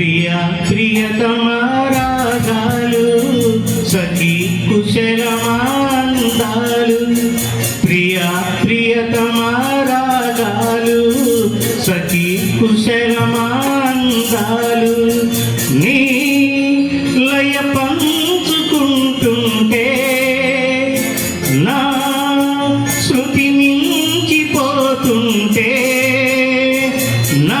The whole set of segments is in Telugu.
ప్రియ ప్రియతమారాధాలు సఖీ కుశలమాలు ప్రియ ప్రియతమారాధాలు సఖీ కుశలమాలు నీ లయ పంచుకుంటుంటే నా శృతి మించిపోతుంటే నా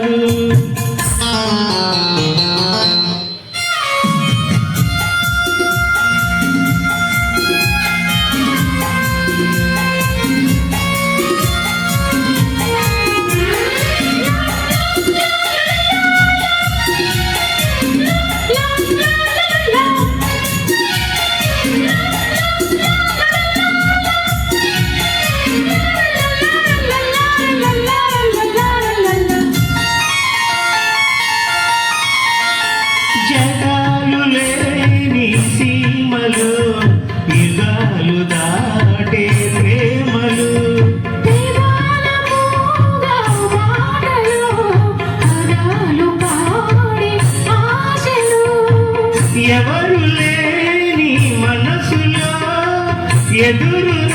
ಎದುರು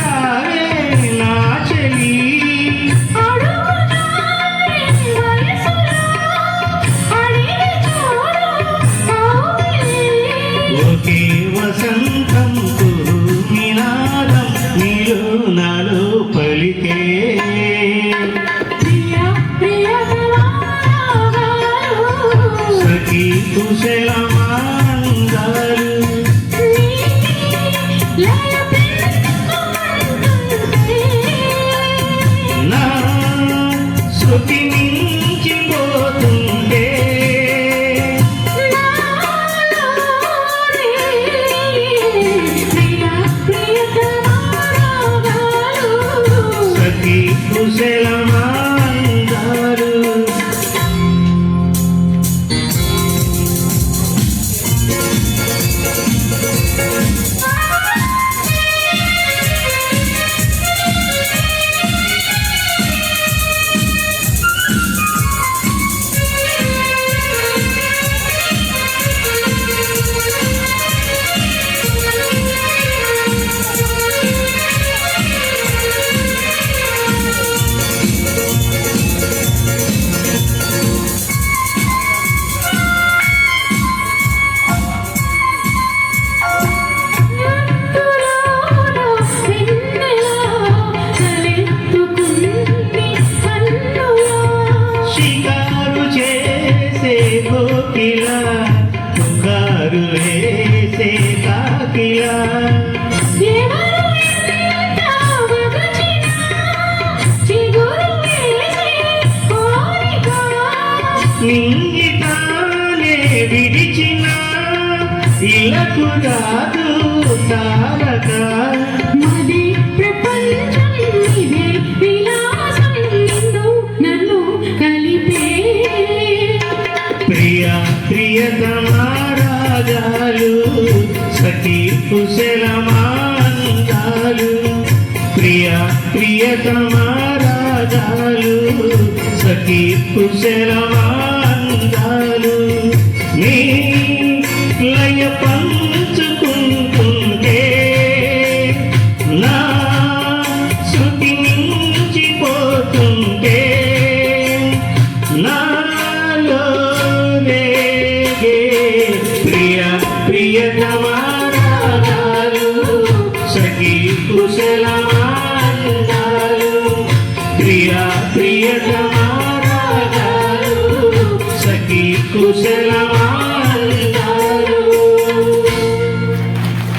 ఇలకు తారక మది ప్రపంచం ఇదే విలాసం నిన్ను నన్ను కలిపే ప్రియ ప్రియతమారాగాలు సఖీ కుశలమాందాలు ప్రియ ప్రియతమారాగాలు సఖీ ప్రియ ప్రియతమారాగాలు సఖీ కుశలమాందాలు ప్రియ ప్రియతమారాగాలు సఖీ కుశల